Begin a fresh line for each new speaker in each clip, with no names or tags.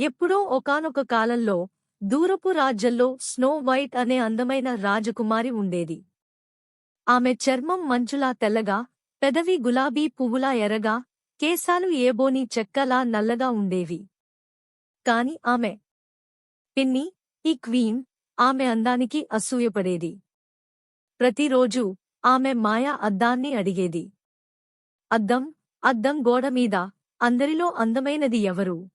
ఎప్పుడో ఒకానొక కాలంలో దూరపు రాజ్యంలో స్నో వైట్ అనే అందమైన రాజకుమారి ఉండేది. ఆమె చర్మం మంచులా తెల్లగా పెదవి గులాబీ పువ్వులా ఎర్రగా కేశాలు ఏబోని చెక్కలా నల్లగా ఉండేవి. కాని ఆమె పిన్ని ఈ క్వీన్ ఆమె అందానికి అసూయపడేది. ప్రతిరోజూ ఆమె మాయా అద్దాన్ని అడిగేది. అద్దం అద్దం గోడమీద అందరిలో అందమైనది ఎవరు?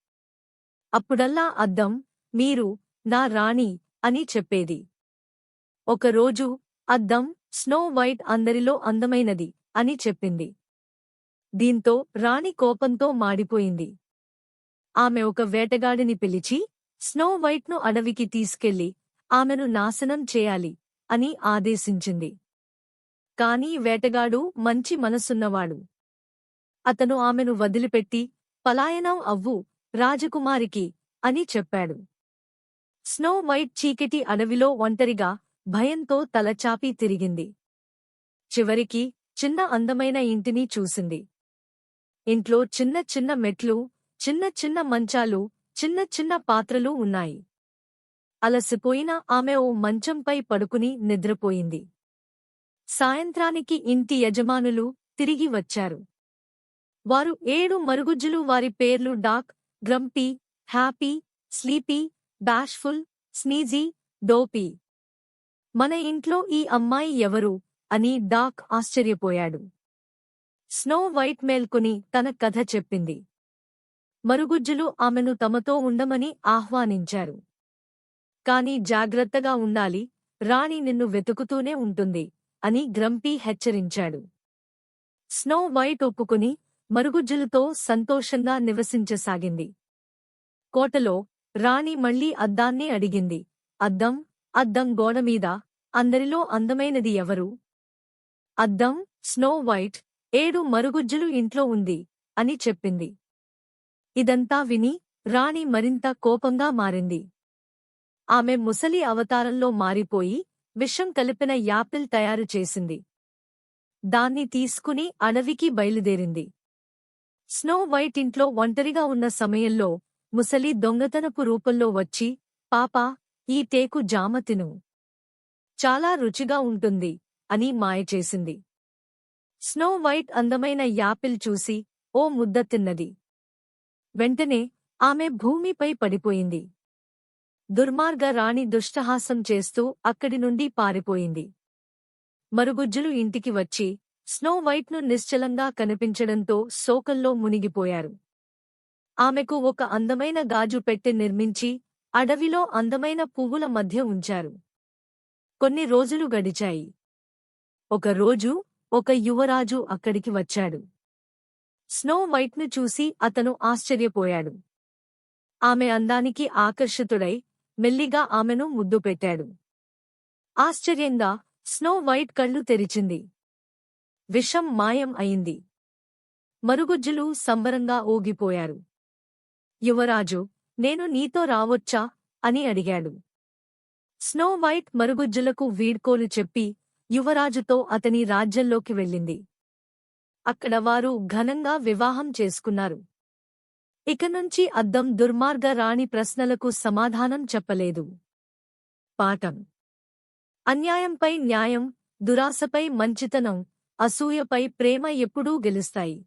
అప్పుడల్లా అద్దం మీరు నా రాణి అని చెప్పేది. ఒకరోజు అద్దం స్నో వైట్ అందరిలో అందమైనది అని చెప్పింది. దీంతో రాణి కోపంతో మాడిపోయింది. ఆమె ఒక వేటగాడిని పిలిచి స్నో వైట్ను అడవికి తీసుకెళ్ళి ఆమెను నాశనం చేయాలి అని ఆదేశించింది. కాని వేటగాడు మంచి మనసున్నవాడు. అతను ఆమెను వదిలిపెట్టి పలాయనం అవ్వు రాజకుమారికి అని చెప్పాడు. స్నో వైట్ చీకటి అడవిలో ఒంటరిగా భయంతో తలచాపి తిరిగింది. చివరికి చిన్న అందమైన ఇంటిని చూసింది. ఇంట్లో చిన్న చిన్న మెట్లు చిన్న చిన్న మంచాలు చిన్న చిన్న పాత్రలు ఉన్నాయి. అలసిపోయిన ఆమె ఓ మంచంపై పడుకుని నిద్రపోయింది. సాయంత్రానికి ఇంటి యజమానులు తిరిగి వచ్చారు. వారు ఏడు మరుగుజ్జులు వారి పేర్లు Doc Grumpy Happy Sleepy Bashful Sneezy Dopey మన ఇంట్లో ఈ అమ్మాయి ఎవరు అని డాక్ ఆశ్చర్యపోయాడు. స్నో వైట్ మేల్కొని తన కథ చెప్పింది. మరుగుజ్జులు ఆమెను తమతో ఉండమని ఆహ్వానించారు. కాని జాగ్రత్తగా ఉండాలి రాణి నిన్ను వెతుకుతూనే ఉంటుంది అని గ్రంపీ హెచ్చరించాడు. స్నో వైట్ ఒప్పుకుని మరుగుజ్జులతో సంతోషంగా నివసించసాగింది. కోటలో రాణి మళ్ళీ అద్దాన్ని అడిగింది. అద్దం అద్దం గోడమీద అందరిలో అందమైనది ఎవరు? అద్దం స్నో వైట్ ఏడు మరుగుజ్జులు ఇంట్లో ఉంది అని చెప్పింది. ఇదంతా విని రాణి మరింత కోపంగా మారింది. ఆమె ముసలి అవతారంలో మారిపోయి విషం కలిపిన యాపిల్ తయారు చేసింది. దాన్ని తీసుకుని అడవికి బయలుదేరింది. స్నో వైట్ ఇంట్లో ఒంటరిగా ఉన్న సమయంలో ముసలి దొంగతనపు రూపంలో వచ్చి పాపా ఈ టేకు జామ తిను. చాలా రుచిగా ఉంటుంది అని మాయచేసింది స్నో వైట్ అందమైన యాపిల్ చూసి ఓ ముద్ద తిన్నది. వెంటనే ఆమె భూమిపై పడిపోయింది. దుర్మార్గ రాణి దుష్టహాసం చేస్తూ అక్కడి నుండి పారిపోయింది. మరుగుజ్జులు ఇంటికి వచ్చి స్నో వైట్ను నిశ్చలంగా కనిపించడంతో శోకంలో మునిగిపోయారు. ఆమెకు ఒక అందమైన గాజు పెట్టె నిర్మించి అడవిలో అందమైన పువ్వుల మధ్య ఉంచారు. కొన్ని రోజులు గడిచాయి. ఒక రోజు ఒక యువరాజు అక్కడికి వచ్చాడు. స్నో వైట్ను చూసి అతను ఆశ్చర్యపోయాడు. ఆమె అందానికి ఆకర్షితుడై మెల్లిగా ఆమెను ముద్దు పెట్టాడు. ఆశ్చర్యంగా స్నో వైట్ కళ్ళు తెరిచింది. విషం మాయం అయింది. మరుగుజ్జులు సంబరంగా ఊగిపోయారు. యువరాజు నేను నీతో రావొచ్చా? అని అడిగాడు. స్నో వైట్ మరుగుజ్జులకు వీడ్కోలు చెప్పి యువరాజుతో అతని రాజ్యంలోకి వెళ్ళింది. అక్కడ వారు ఘనంగా వివాహం చేసుకున్నారు. ఇక నుంచి అద్దం దుర్మార్గ రాణి ప్రశ్నలకు సమాధానం చెప్పలేదు. పాఠం. అన్యాయంపై న్యాయం దురాశపై మంచితనం అసూయపై ప్రేమ ఎప్పుడూ గెలుస్తాయి.